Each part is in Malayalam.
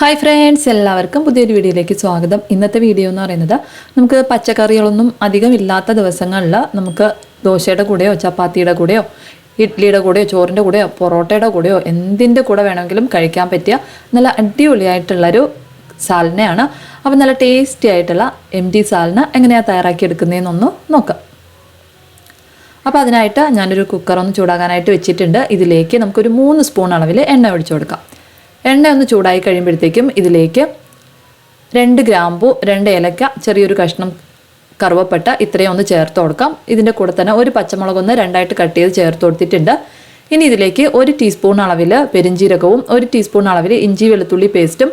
ഹായ് ഫ്രണ്ട്സ് എല്ലാവർക്കും പുതിയൊരു വീഡിയോയിലേക്ക് സ്വാഗതം. ഇന്നത്തെ വീഡിയോ എന്ന് പറയുന്നത് നമുക്ക് പച്ചക്കറികളൊന്നും അധികം ഇല്ലാത്ത ദിവസങ്ങളിൽ നമുക്ക് ദോശയുടെ കൂടെയോ ചപ്പാത്തിയുടെ കൂടെയോ ഇഡ്ഡലിയുടെ കൂടെയോ ചോറിന്റെ കൂടെയോ പൊറോട്ടയുടെ കൂടെയോ എന്തിന്റെ കൂടെ വേണമെങ്കിലും കഴിക്കാൻ പറ്റിയ നല്ല അടിപൊളിയായിട്ടുള്ളൊരു സാലനയാണ് അപ്പം നല്ല ടേസ്റ്റി ആയിട്ടുള്ള എം ടി സാലന എങ്ങനെയാണ് തയ്യാറാക്കിയെടുക്കുന്നതെന്നൊന്ന് നോക്കാം. അപ്പോൾ അതിനായിട്ട് ഞാനൊരു കുക്കർ ഒന്ന് ചൂടാകാനായിട്ട് വെച്ചിട്ടുണ്ട്. ഇതിലേക്ക് നമുക്കൊരു മൂന്ന് സ്പൂൺ അളവിൽ എണ്ണ ഒഴിച്ചു കൊടുക്കാം. എണ്ണ ഒന്ന് ചൂടായി കഴിയുമ്പോഴത്തേക്കും ഇതിലേക്ക് രണ്ട് ഗ്രാമ്പു രണ്ട് ഏലക്ക ചെറിയൊരു കഷ്ണം കറുവപ്പട്ട ഇത്രയും ഒന്ന് ചേർത്ത് കൊടുക്കാം. ഇതിന്റെ കൂടെ തന്നെ ഒരു പച്ചമുളക് ഒന്ന് രണ്ടായിട്ട് കട്ട് ചെയ്ത് ചേർത്ത് കൊടുത്തിട്ടുണ്ട്. ഇനി ഇതിലേക്ക് ഒരു ടീസ്പൂൺ അളവിൽ പെരിഞ്ചീരകവും ഒരു ടീസ്പൂൺ അളവിൽ ഇഞ്ചി വെളുത്തുള്ളി പേസ്റ്റും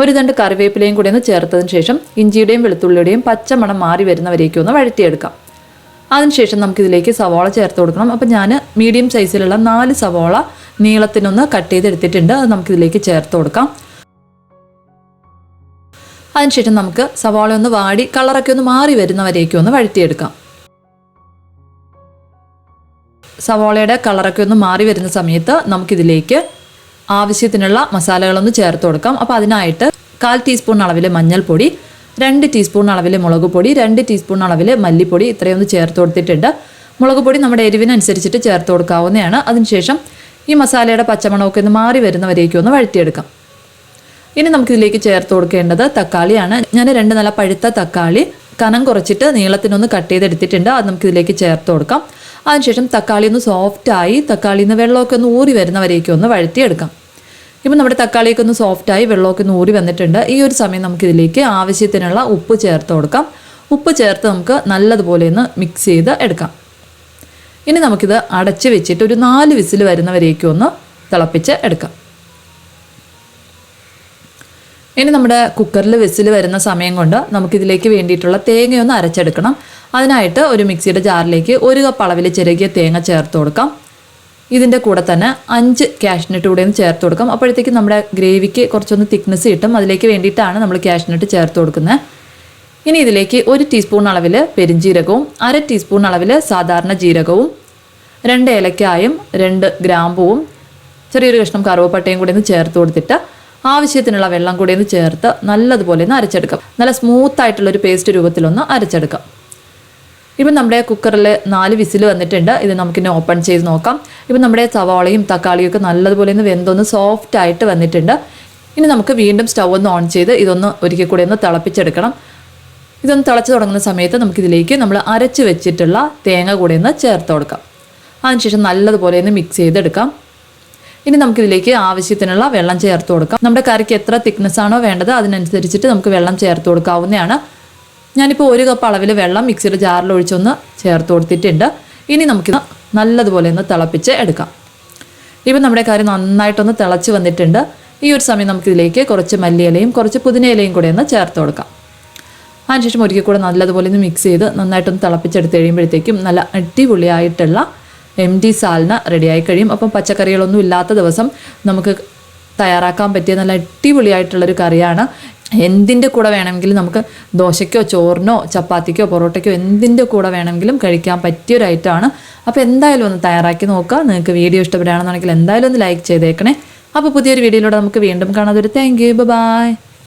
ഒരു രണ്ട് കറിവേപ്പിലയും കൂടി ഒന്ന് ചേർത്തതിന് ശേഷം ഇഞ്ചിയുടെയും വെളുത്തുള്ളിയുടെയും പച്ചമണം മാറി വരുന്നവരേക്കും ഒന്ന് വഴറ്റിയെടുക്കാം. അതിനുശേഷം നമുക്കിതിലേക്ക് സവാള ചേർത്ത് കൊടുക്കണം. അപ്പോൾ ഞാൻ മീഡിയം സൈസിലുള്ള നാല് സവാള നീളത്തിനൊന്ന് കട്ട് ചെയ്തെടുത്തിട്ടുണ്ട്. അത് നമുക്കിതിലേക്ക് ചേർത്ത് കൊടുക്കാം. അതിനുശേഷം നമുക്ക് സവാള ഒന്ന് വാടി കളറൊക്കെ ഒന്ന് മാറി വരുന്നവരേക്കും ഒന്ന് വഴറ്റിയെടുക്കാം. സവാളയുടെ കളറൊക്കെ ഒന്ന് മാറി വരുന്ന സമയത്ത് നമുക്കിതിലേക്ക് ആവശ്യത്തിനുള്ള മസാലകളൊന്ന് ചേർത്ത് കൊടുക്കാം. അപ്പോൾ അതിനായിട്ട് കാൽ ടീസ്പൂൺ അളവിൽ മഞ്ഞൾപ്പൊടി രണ്ട് ടീസ്പൂൺ അളവിൽ മുളക് പൊടി രണ്ട് ടീസ്പൂൺ അളവിൽ മല്ലിപ്പൊടി ഇത്രയൊന്ന് ചേർത്ത് കൊടുത്തിട്ടുണ്ട്. മുളക് പൊടി നമ്മുടെ എരിവിനനുസരിച്ചിട്ട് ചേർത്ത് കൊടുക്കാവുന്നതാണ്. അതിനുശേഷം ഈ മസാലയുടെ പച്ചമണമൊക്കെ ഒന്ന് മാറി വരുന്നവരേക്കും ഒന്ന് വഴറ്റിയെടുക്കാം. ഇനി നമുക്കിതിലേക്ക് ചേർത്ത് കൊടുക്കേണ്ടത് തക്കാളിയാണ്. ഞാൻ രണ്ട് നല്ല പഴുത്ത തക്കാളി കനം കുറച്ചിട്ട് നീളത്തിനൊന്ന് കട്ട് ചെയ്തെടുത്തിട്ടുണ്ട്. അത് നമുക്കിതിലേക്ക് ചേർത്ത് കൊടുക്കാം. അതിനുശേഷം തക്കാളി ഒന്ന് സോഫ്റ്റായി തക്കാളിയിൽ നിന്ന് വെള്ളമൊക്കെ ഒന്ന് ഊറി വരുന്നവരേക്കും ഒന്ന് വഴറ്റിയെടുക്കാം. ഇപ്പം നമ്മുടെ തക്കാളിയൊക്കെ ഒന്ന് സോഫ്റ്റായി വെള്ളമൊക്കെ ഒന്ന് ഊറി വന്നിട്ടുണ്ട്. ഈ ഒരു സമയം നമുക്കിതിലേക്ക് ആവശ്യത്തിനുള്ള ഉപ്പ് ചേർത്ത് കൊടുക്കാം. ഉപ്പ് ചേർത്ത് നമുക്ക് നല്ലതുപോലെ ഒന്ന് മിക്സ് ചെയ്ത് എടുക്കാം. ഇനി നമുക്കിത് അടച്ച് വെച്ചിട്ട് ഒരു നാല് വിസിൽ വരുന്നവരേക്കും ഒന്ന് തിളപ്പിച്ച് എടുക്കാം. ഇനി നമ്മുടെ കുക്കറിൽ വിസിൽ വരുന്ന സമയം കൊണ്ട് നമുക്കിതിലേക്ക് വേണ്ടിയിട്ടുള്ള തേങ്ങയൊന്ന് അരച്ചെടുക്കണം. അതിനായിട്ട് ഒരു മിക്സിയുടെ ജാറിലേക്ക് ഒരു കപ്പ് അളവിൽ ചിരകിയ തേങ്ങ ചേർത്ത് കൊടുക്കാം. ഇതിന്റെ കൂടെ തന്നെ അഞ്ച് കാഷ്നട്ട് കൂടെ ഒന്ന് ചേർത്ത് കൊടുക്കാം. അപ്പോഴത്തേക്ക് നമ്മുടെ ഗ്രേവിക്ക് കുറച്ചൊന്ന് തിക്നെസ് കിട്ടും. അതിലേക്ക് വേണ്ടിയിട്ടാണ് നമ്മൾ കാഷ്നട്ട് ചേർത്ത് കൊടുക്കുന്നത്. ഇനി ഇതിലേക്ക് ഒരു ടീസ്പൂൺ അളവിൽ പെരിഞ്ജീരകവും അര ടീസ്പൂൺ അളവിൽ സാധാരണ ജീരകവും രണ്ട് ഏലക്കായും രണ്ട് ഗ്രാമ്പുവും ചെറിയൊരു കഷ്ണം കറുവപ്പട്ടയും കൂടി ഒന്ന് ചേർത്ത് കൊടുത്തിട്ട് ആവശ്യത്തിനുള്ള വെള്ളം കൂടി ഒന്ന് ചേർത്ത് നല്ലതുപോലെ ഒന്ന് അരച്ചെടുക്കാം. നല്ല സ്മൂത്ത് ആയിട്ടുള്ള ഒരു പേസ്റ്റ് രൂപത്തിലൊന്ന് അരച്ചെടുക്കാം. ഇപ്പം നമ്മുടെ കുക്കറിൽ നാല് വിസിൽ വന്നിട്ടുണ്ട്. ഇത് നമുക്കിനി ഓപ്പൺ ചെയ്ത് നോക്കാം. ഇപ്പം നമ്മുടെ സവാളയും തക്കാളിയും ഒക്കെ നല്ലതുപോലെ ഒന്ന് വെന്തൊന്ന് സോഫ്റ്റ് ആയിട്ട് വന്നിട്ടുണ്ട്. ഇനി നമുക്ക് വീണ്ടും സ്റ്റൗ ഒന്ന് ഓൺ ചെയ്ത് ഇതൊന്ന് ഒരിക്കൽ കൂടി ഒന്ന് തിളപ്പിച്ചെടുക്കണം. ഇതൊന്ന് തിളച്ച് തുടങ്ങുന്ന സമയത്ത് നമുക്കിതിലേക്ക് നമ്മൾ അരച്ച് വെച്ചിട്ടുള്ള തേങ്ങ കൂടെ ഒന്ന് ചേർത്ത് കൊടുക്കാം. അതിനുശേഷം നല്ലതുപോലെ ഒന്ന് മിക്സ് ചെയ്തെടുക്കാം. ഇനി നമുക്കിതിലേക്ക് ആവശ്യത്തിനുള്ള വെള്ളം ചേർത്ത് കൊടുക്കാം. നമ്മുടെ കറിക്ക് എത്ര തിക്നെസ് ആണോ വേണ്ടത് അതിനനുസരിച്ചിട്ട് നമുക്ക് വെള്ളം ചേർത്ത് കൊടുക്കാവുന്നതാണ്. ഞാനിപ്പോൾ ഒരു കപ്പ് അളവിൽ വെള്ളം മിക്സിയുടെ ജാറിൽ ഒഴിച്ചൊന്ന് ചേർത്ത് കൊടുത്തിട്ടുണ്ട്. ഇനി നമുക്കിത് നല്ലതുപോലെ ഒന്ന് തിളപ്പിച്ച് എടുക്കാം. ഇപ്പം നമ്മുടെ കറി നന്നായിട്ടൊന്ന് തിളച്ച് വന്നിട്ടുണ്ട്. ഈ ഒരു സമയം നമുക്കിതിലേക്ക് കുറച്ച് മല്ലിയിലയും കുറച്ച് പുതിനയിലയും കൂടെ ഒന്ന് ചേർത്ത് കൊടുക്കാം. അതിനുശേഷം ഒരിക്കൽ കൂടെ നല്ലതുപോലെ ഒന്ന് മിക്സ് ചെയ്ത് നന്നായിട്ടൊന്ന് തിളപ്പിച്ചെടുത്ത് കഴിയുമ്പോഴത്തേക്കും നല്ല അടിപൊളിയായിട്ടുള്ള എം ഡി സാലിന് റെഡിയായി കഴിയും. അപ്പം പച്ചക്കറികളൊന്നും ഇല്ലാത്ത ദിവസം നമുക്ക് തയ്യാറാക്കാൻ പറ്റിയ നല്ല അടിപൊളിയായിട്ടുള്ളൊരു കറിയാണ്. എന്തിന്റെ കൂടെ വേണമെങ്കിലും നമുക്ക് ദോശയ്ക്കോ ചോറിനോ ചപ്പാത്തിക്കോ പൊറോട്ടയ്ക്കോ എന്തിന്റെ കൂടെ വേണമെങ്കിലും കഴിക്കാൻ പറ്റിയൊരു ഐറ്റമാണ് അപ്പോൾ എന്തായാലും ഒന്ന് തയ്യാറാക്കി നോക്കുക. നിങ്ങൾക്ക് വീഡിയോ ഇഷ്ടപ്പെടുകയാണെന്നുണ്ടെങ്കിൽ എന്തായാലും ഒന്ന് ലൈക്ക് ചെയ്തേക്കണേ. അപ്പോൾ പുതിയൊരു വീഡിയോയിലൂടെ നമുക്ക് വീണ്ടും കാണാതൊരു താങ്ക് യു ബൈ